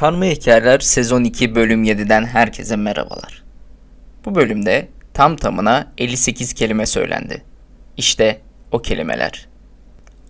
Karma Hikayeler Sezon 2 Bölüm 7'den herkese merhabalar. Bu bölümde tam tamına 58 kelime söylendi. İşte o kelimeler.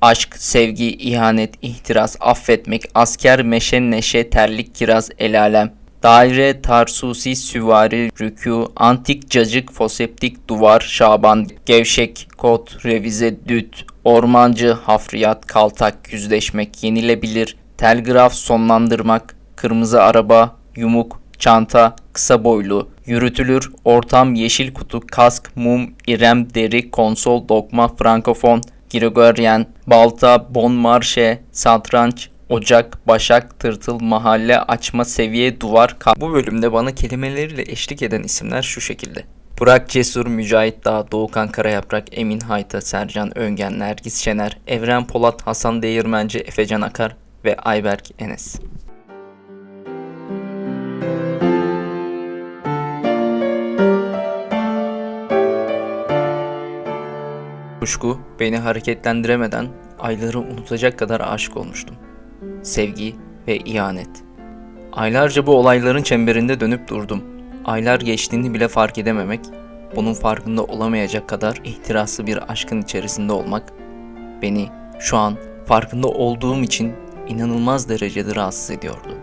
Aşk, sevgi, ihanet, ihtiras, affetmek, asker, meşe, neşe, terlik, kiraz, el alem, daire, tarsusi, süvari, rükû, antik, cacık, foseptik, duvar, şaban, gevşek, kot, revize, düt, ormancı, hafriyat, kaltak, yüzleşmek, yenilebilir, telgraf, sonlandırmak, kırmızı araba, yumuk, çanta, kısa boylu, yürütülür, ortam, yeşil kutu, kask, mum, irem, deri, konsol, dokma, frankofon, Gregorian, balta, bon marşe, satranç, ocak, başak, tırtıl, mahalle, açma, seviye, duvar, ka- Bu bölümde bana kelimeleriyle eşlik eden isimler şu şekilde. Burak Cesur, Mücahit Dağ, Doğukan Karayaprak, Emin Hayta, Sercan Öngen, Nergis Şener, Evren Polat, Hasan Değirmenci, Efecan Akar ve Ayberk Enes. Kuşku beni hareketlendiremeden ayları unutacak kadar aşık olmuştum. Sevgi ve ihanet. Aylarca bu olayların çemberinde dönüp durdum. Aylar geçtiğini bile fark edememek, bunun farkında olamayacak kadar ihtiraslı bir aşkın içerisinde olmak beni şu an farkında olduğum için inanılmaz derecede rahatsız ediyordu.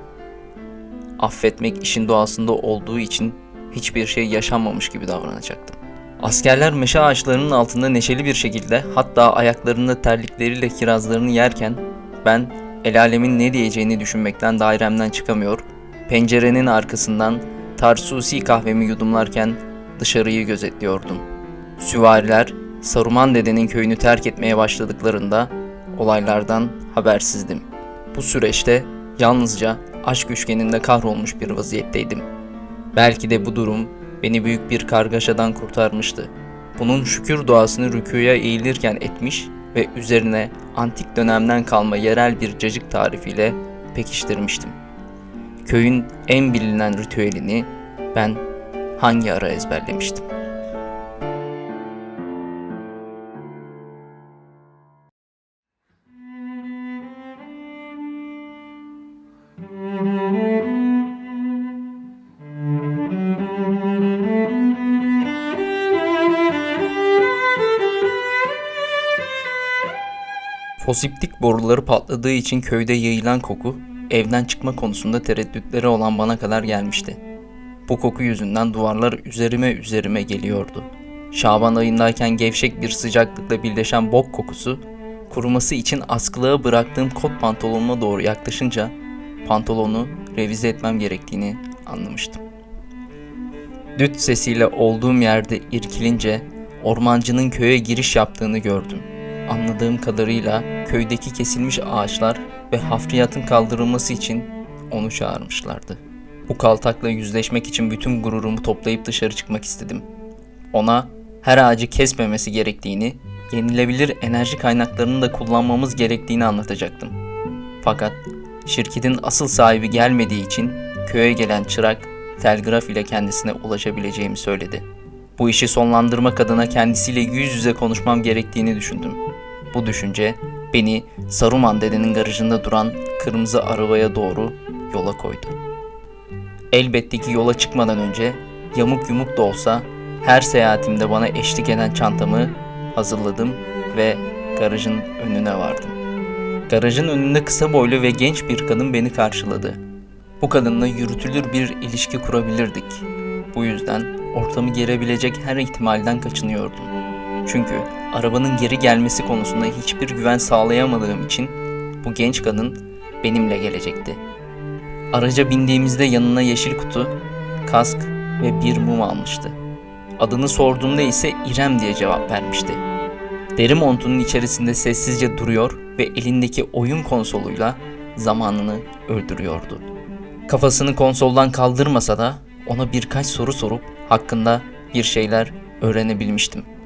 Affetmek işin doğasında olduğu için hiçbir şey yaşanmamış gibi davranacaktım. Askerler meşe ağaçlarının altında neşeli bir şekilde hatta ayaklarında terlikleriyle kirazlarını yerken ben el alemin ne diyeceğini düşünmekten dairemden çıkamıyor, pencerenin arkasından Tarsusi kahvemi yudumlarken dışarıyı gözetliyordum. Süvariler Saruman dedenin köyünü terk etmeye başladıklarında olaylardan habersizdim. Bu süreçte yalnızca aşk üçgeninde kahrolmuş bir vaziyetteydim. Belki de bu durum beni büyük bir kargaşadan kurtarmıştı. Bunun şükür duasını rüküya eğilirken etmiş ve üzerine antik dönemden kalma yerel bir cacık tarifiyle pekiştirmiştim. Köyün en bilinen ritüelini ben hangi ara ezberlemiştim? Fosiptik boruları patladığı için köyde yayılan koku, evden çıkma konusunda tereddütleri olan bana kadar gelmişti. Bu koku yüzünden duvarlar üzerime üzerime geliyordu. Şaban ayındayken gevşek bir sıcaklıkla birleşen bok kokusu, kuruması için askılığa bıraktığım kot pantolonuma doğru yaklaşınca pantolonu revize etmem gerektiğini anlamıştım. Düt sesiyle olduğum yerde irkilince ormancının köye giriş yaptığını gördüm. Anladığım kadarıyla köydeki kesilmiş ağaçlar ve hafriyatın kaldırılması için onu çağırmışlardı. Bu kaltakla yüzleşmek için bütün gururumu toplayıp dışarı çıkmak istedim. Ona her ağacı kesmemesi gerektiğini, yenilebilir enerji kaynaklarını da kullanmamız gerektiğini anlatacaktım. Fakat şirketin asıl sahibi gelmediği için köye gelen çırak telgraf ile kendisine ulaşabileceğimi söyledi. Bu işi sonlandırmak adına kendisiyle yüz yüze konuşmam gerektiğini düşündüm. Bu düşünce beni Saruman dedenin garajında duran kırmızı arabaya doğru yola koydu. Elbette ki yola çıkmadan önce yamuk yumuk da olsa her seyahatimde bana eşlik eden çantamı hazırladım ve garajın önüne vardım. Garajın önünde kısa boylu ve genç bir kadın beni karşıladı. Bu kadınla yürütülür bir ilişki kurabilirdik. Bu yüzden ortamı gerebilecek her ihtimalden kaçınıyordum. Çünkü arabanın geri gelmesi konusunda hiçbir güven sağlayamadığım için bu genç kadın benimle gelecekti. Araca bindiğimizde yanına yeşil kutu, kask ve bir mum almıştı. Adını sorduğumda ise İrem diye cevap vermişti. Deri montunun içerisinde sessizce duruyor ve elindeki oyun konsoluyla zamanını öldürüyordu. Kafasını konsoldan kaldırmasa da ona birkaç soru sorup hakkında bir şeyler öğrenebilmiştim.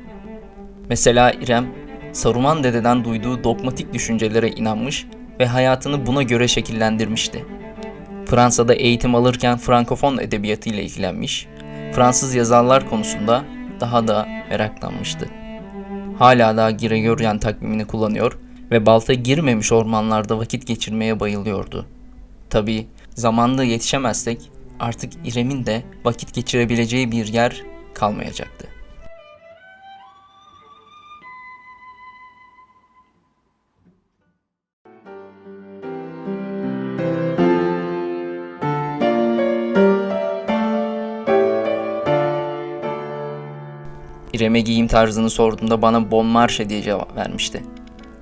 Mesela İrem, Saruman dededen duyduğu dogmatik düşüncelere inanmış ve hayatını buna göre şekillendirmişti. Fransa'da eğitim alırken Frankofon edebiyatı ile ilgilenmiş, Fransız yazarlar konusunda daha da meraklanmıştı. Hala da Gregorian takvimini kullanıyor ve balta girmemiş ormanlarda vakit geçirmeye bayılıyordu. Tabii Zamanında yetişemezsek artık İrem'in de vakit geçirebileceği bir yer kalmayacaktı. İrem'e giyim tarzını sorduğumda bana bon marşe diye cevap vermişti.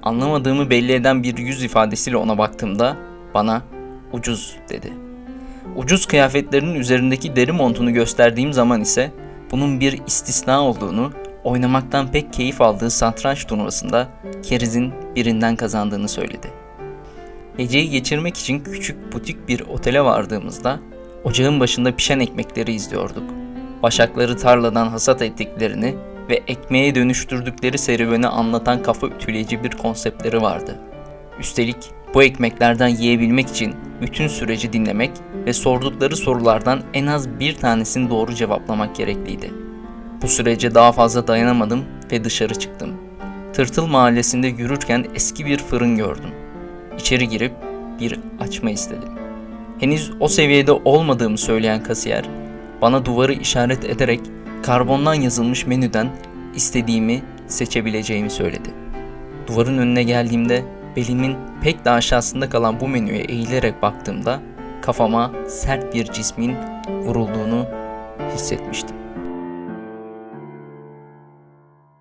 Anlamadığımı belli eden bir yüz ifadesiyle ona baktığımda bana ucuz dedi. Ucuz kıyafetlerinin üzerindeki deri montunu gösterdiğim zaman ise bunun bir istisna olduğunu, oynamaktan pek keyif aldığı satranç turnuvasında kerizin birinden kazandığını söyledi. Geceyi geçirmek için küçük butik bir otele vardığımızda ocağın başında pişen ekmekleri izliyorduk. Başakları tarladan hasat ettiklerini ve ekmeğe dönüştürdükleri serüveni anlatan kafa ütüleyici bir konseptleri vardı. Üstelik bu ekmeklerden yiyebilmek için bütün süreci dinlemek ve sordukları sorulardan en az bir tanesini doğru cevaplamak gerekliydi. Bu sürece daha fazla dayanamadım ve dışarı çıktım. Tırtıl mahallesinde yürürken eski bir fırın gördüm. İçeri girip bir açma istedim. Henüz o seviyede olmadığımı söyleyen kasiyer bana duvarı işaret ederek karbondan yazılmış menüden istediğimi seçebileceğimi söyledi. Duvarın önüne geldiğimde belimin pek de aşağısında kalan bu menüye eğilerek baktığımda kafama sert bir cismin vurulduğunu hissetmiştim.